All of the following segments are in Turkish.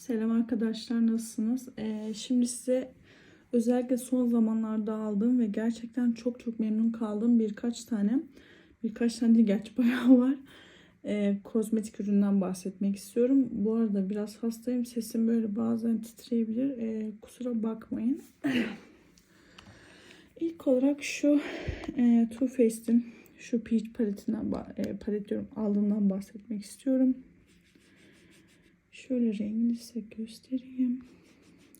Selam arkadaşlar nasılsınız? Ee, şimdi size özellikle son zamanlarda aldığım ve gerçekten çok çok memnun kaldığım birkaç tane birkaç tane değil gerçi bayağı var. Ee, kozmetik üründen bahsetmek istiyorum. Bu arada biraz hastayım. Sesim böyle bazen titreyebilir. Ee, kusura bakmayın. İlk olarak şu e, Too Faced'in şu Peach paletinden e, palet diyorum aldığımdan bahsetmek istiyorum. Şöyle rengini size göstereyim.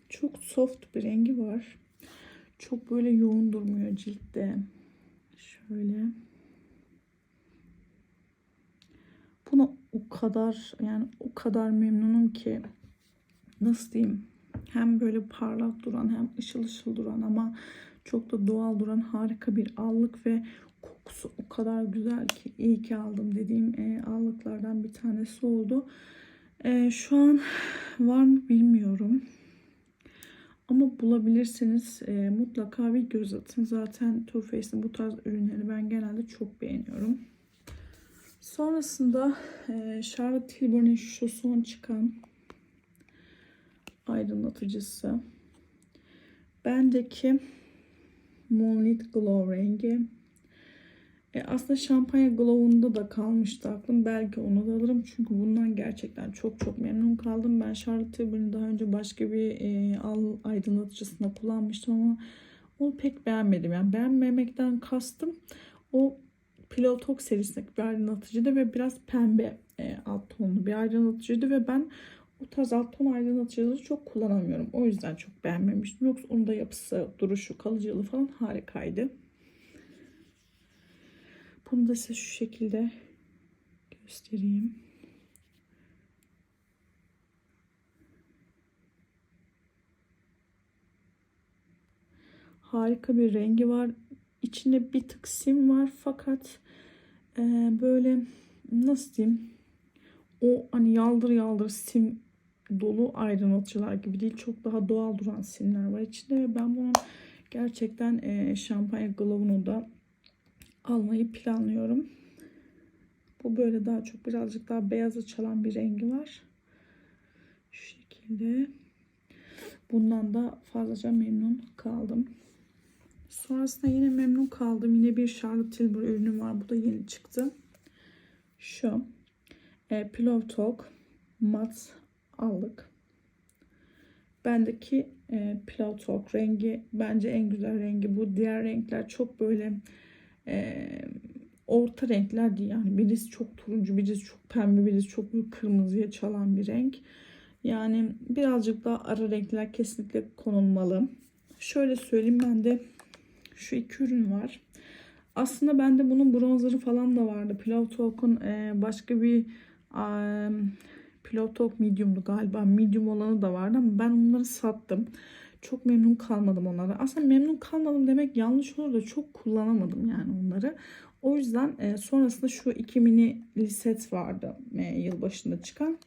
Çok soft bir rengi var. Çok böyle yoğun durmuyor ciltte. Şöyle. Buna o kadar yani o kadar memnunum ki nasıl diyeyim hem böyle parlak duran hem ışıl ışıl duran ama çok da doğal duran harika bir allık ve kokusu o kadar güzel ki iyi ki aldım dediğim e, allıklardan bir tanesi oldu. E, şu an var mı bilmiyorum. Ama bulabilirseniz e, mutlaka bir göz atın. Zaten Too Faced'in bu tarz ürünleri ben genelde çok beğeniyorum. Sonrasında e, Charlotte Tilbury'nin şu son çıkan aydınlatıcısı. Bendeki Moonlit Glow rengi. E, aslında şampanya glow'unda da kalmıştı aklım. Belki onu da alırım. Çünkü bundan gerçekten çok çok memnun kaldım. Ben Charlotte Tilbury'ni daha önce başka bir e, al aydınlatıcısında kullanmıştım ama onu pek beğenmedim. Yani beğenmemekten kastım o Pillow Talk serisindeki bir aydınlatıcıydı ve biraz pembe e, alt tonlu bir aydınlatıcıydı ve ben o tarz alt ton aydınlatıcıları çok kullanamıyorum. O yüzden çok beğenmemiştim. Yoksa onun da yapısı, duruşu, kalıcılığı falan harikaydı. Bunu da size şu şekilde göstereyim. Harika bir rengi var. İçinde bir tık sim var fakat e, böyle nasıl diyeyim o hani yaldır yaldır sim dolu aydınlatıcılar gibi değil. Çok daha doğal duran simler var içinde ve ben bunun gerçekten e, şampanya glow'unu da almayı planlıyorum. Bu böyle daha çok birazcık daha beyaza çalan bir rengi var. Şu şekilde. Bundan da fazlaca memnun kaldım. Sonrasında yine memnun kaldım. Yine bir Charlotte Tilbury ürünü var. Bu da yeni çıktı. Şu. E, Pillow Talk mat aldık. Bendeki e, Pillow Talk rengi bence en güzel rengi bu. Diğer renkler çok böyle e, orta renkler değil. Yani birisi çok turuncu birisi çok pembe birisi çok kırmızıya çalan bir renk. Yani birazcık daha ara renkler kesinlikle konulmalı. Şöyle söyleyeyim ben de şu iki ürün var. Aslında bende bunun bronzerı falan da vardı. Pillow e, başka bir Pillow Talk medium'du galiba medium olanı da vardı ama ben onları sattım çok memnun kalmadım onlara. Aslında memnun kalmadım demek yanlış olur da çok kullanamadım yani onları. O yüzden e, sonrasında şu iki mini set vardı e, yılbaşında çıkan.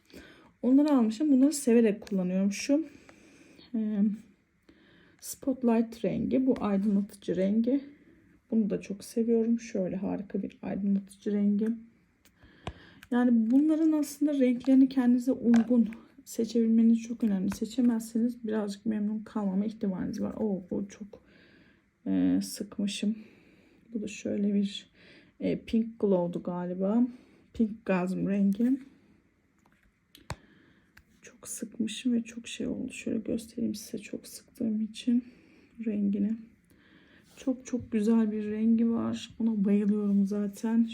Onları almışım. Bunları severek kullanıyorum. Şu e, Spotlight rengi. Bu aydınlatıcı rengi. Bunu da çok seviyorum. Şöyle harika bir aydınlatıcı rengi. Yani bunların aslında renklerini kendinize uygun seçebilmeniz çok önemli. Seçemezseniz birazcık memnun kalmama ihtimaliniz var. Oo bu çok e, sıkmışım. Bu da şöyle bir e, pink glow'du galiba. Pink gazm rengi. Çok sıkmışım ve çok şey oldu. Şöyle göstereyim size çok sıktığım için rengini. Çok çok güzel bir rengi var. Ona bayılıyorum zaten.